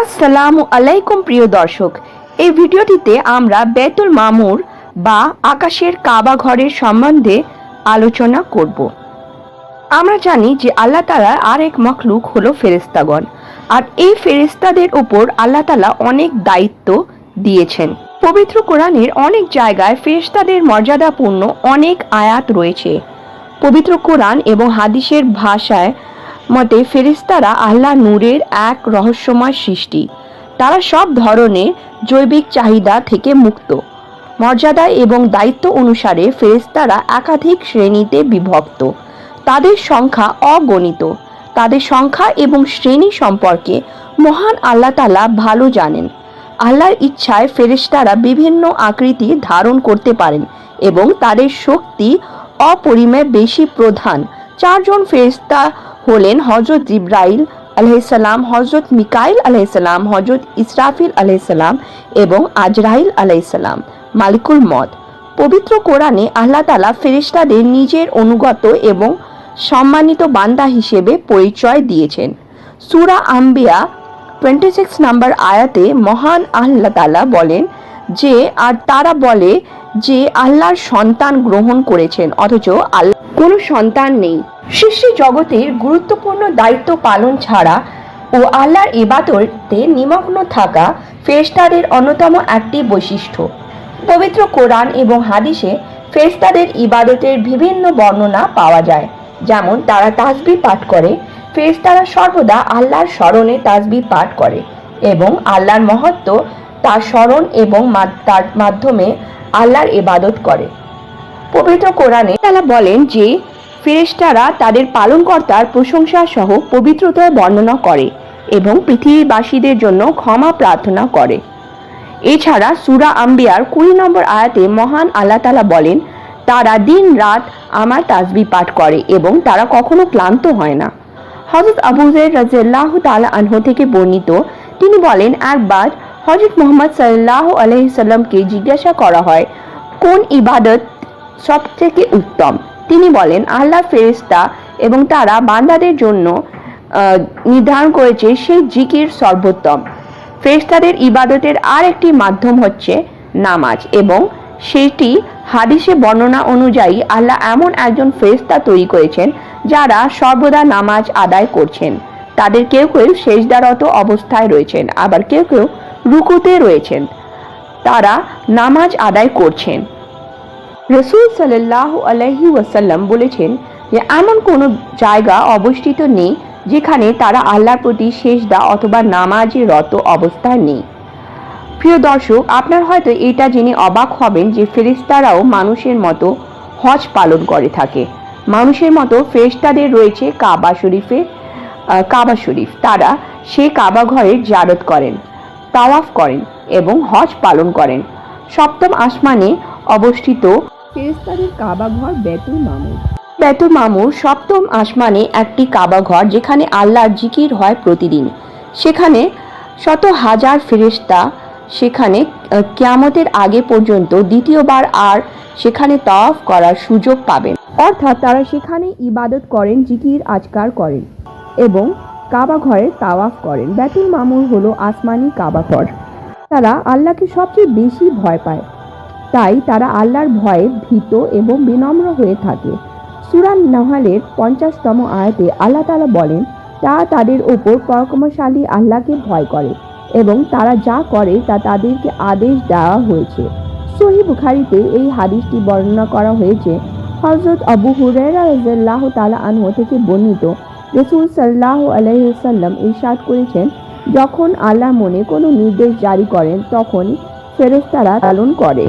আসসালামু আলাইকুম প্রিয় দর্শক। এই ভিডিওটিতে আমরা বেতুল মামুর বা আকাশের কাবা ঘরের সম্বন্ধে আলোচনা করব। আমরা জানি যে আল্লাহ তালা আর এক মখলুক হলো ফেরেস্তাগণ আর এই ফেরেস্তাদের ওপর আল্লাহ তালা অনেক দায়িত্ব দিয়েছেন। পবিত্র কোরআনের অনেক জায়গায় ফেরেস্তাদের মর্যাদাপূর্ণ অনেক আয়াত রয়েছে। পবিত্র কোরআন এবং হাদিসের ভাষায় মতে ফেরেস্তারা আল্লাহ নূরের এক রহস্যময় সৃষ্টি। তারা সব ধরনের জৈবিক চাহিদা থেকে মুক্ত। মর্যাদা এবং দায়িত্ব অনুসারে ফেরেস্তারা একাধিক শ্রেণীতে বিভক্ত। তাদের সংখ্যা অগণিত। তাদের সংখ্যা এবং শ্রেণি সম্পর্কে মহান আল্লাহ তালা ভালো জানেন। আল্লাহর ইচ্ছায় ফেরেশতারা বিভিন্ন আকৃতি ধারণ করতে পারেন এবং তাদের শক্তি অপরিমেয় বেশি প্রধান। চারজন ফেরেশতা হলেন হজরত জিব্রাইল আলহিসাল্লাম হজরত মিকাইল আলহিসাল্লাম হজরত ইসরাফিল আলহিসাল্লাম এবং আজরাইল আলহিসাল্লাম মালিকুল মদ পবিত্র কোরআনে আল্লাহ তালা ফেরেশতাদের নিজের অনুগত এবং সম্মানিত বান্দা হিসেবে পরিচয় দিয়েছেন। সুরা আম্বিয়া টোয়েন্টি সিক্স নাম্বার আয়াতে মহান আল্লাহ তালা বলেন যে আর তারা বলে যে আল্লাহর সন্তান গ্রহণ করেছেন, অথচ আল্লাহ কোনো সন্তান নেই। সৃষ্টি জগতের গুরুত্বপূর্ণ দায়িত্ব পালন ছাড়া ও আল্লাহর ইবাদতে নিমগ্ন থাকা ফেরেশতাদের অন্যতম একটি বৈশিষ্ট্য। পবিত্র কোরআন এবং হাদিসে ফেরেশতাদের ইবাদতের বিভিন্ন বর্ণনা পাওয়া যায়। যেমন, তারা তাসবি পাঠ করে, ফেরেশতারা সর্বদা আল্লাহর স্মরণে তাসবি পাঠ করে এবং আল্লাহর মহত্ব তার স্মরণ এবং তার মাধ্যমে আল্লাহর ইবাদত করে। পবিত্র কোরআনে তারা বলেন যে, ফেরেশতারা তাদের পালনকর্তার প্রশংসা সহ পবিত্রতার বর্ণনা করে এবং পৃথিবীবাসীদের জন্য ক্ষমা প্রার্থনা করে। এছাড়া সুরা আম্বিয়ার কুড়ি নম্বর আয়াতে মহান আল্লাহ তালা বলেন, তারা দিন রাত আমার তাসবি পাঠ করে এবং তারা কখনো ক্লান্ত হয় না। হজরত আবুজের রাজিয়াল্লাহ তালা আনহ থেকে বর্ণিত, তিনি বলেন, একবার হজরত মোহাম্মদ সাল্লাহ আলহিসাল্লামকে জিজ্ঞাসা করা হয়, কোন ইবাদত সব থেকে উত্তম? তিনি বলেন আল্লাহ ফেরেস্তা এবং তারা বান্দাদের জন্য নির্ধারণ করেছে সেই জিকির সর্বোত্তম। ফেরেশতাদের ইবাদতের আর একটি মাধ্যম হচ্ছে নামাজ এবং সেটি হাদিসে বর্ণনা অনুযায়ী আল্লাহ এমন একজন ফেরেশতা তৈরি করেছেন যারা সর্বদা নামাজ আদায় করছেন। তাদের কেউ কেউ শেষদারত অবস্থায় রয়েছেন, আবার কেউ কেউ রুকুতে রয়েছেন। তারা নামাজ আদায় করছেন। রসুল সাল্লাহ আলহি ওয়াসাল্লাম বলেছেন যে, এমন কোনো জায়গা অবস্থিত নেই যেখানে তারা আল্লাহর প্রতি শেষদা অথবা নামাজে রত অবস্থায় নেই। প্রিয় দর্শক, আপনার হয়তো এটা জেনে অবাক হবেন যে ফেরিস্তারাও মানুষের মতো হজ পালন করে থাকে। মানুষের মতো ফেরিস্তাদের রয়েছে কাবা শরীফে কাবা শরীফ। তারা সে কাবা ঘরের জারত করেন। তাওয়াফ করেন এবং হজ পালন করেন। সপ্তম আসমানে অবস্থিত ফেরেস্তাদের কাবা ঘর বেতুল মামুর বেতুল মামুর সপ্তম আসমানে একটি কাবা ঘর যেখানে আল্লাহর জিকির হয় প্রতিদিন। সেখানে শত হাজার ফেরেশতা সেখানে কিয়ামতের আগে পর্যন্ত দ্বিতীয়বার আর সেখানে তাওয়াফ করার সুযোগ পাবেন। অর্থাৎ তারা সেখানে ইবাদত করেন, জিকির আজকার করেন এবং কাবা ঘরে তাওয়াফ করেন। বেতুল মামুর হলো আসমানি কাবা ঘর। তারা আল্লাহকে সবচেয়ে বেশি ভয় পায়। তাই তারা আল্লাহর ভয়ে ভীত এবং বিনম্র হয়ে থাকে। সুরান নাহালের পঞ্চাশতম আয়াতে আল্লাহ তালা বলেন, তা তাদের ওপর পরাক্রমশালী আল্লাহকে ভয় করে এবং তারা যা করে তা তাদেরকে আদেশ দেওয়া হয়েছে। সহি বুখারিতে এই হাদিসটি বর্ণনা করা হয়েছে। হজরত আবু হুরেরা রাজিয়াল্লাহ তালা আনহু থেকে বর্ণিত রসুল সাল্লাহ আলহ্লাম ইরশাদ করেছেন, যখন আল্লাহ মনে কোনো নির্দেশ জারি করেন, তখন ফেরস্তারা পালন করে।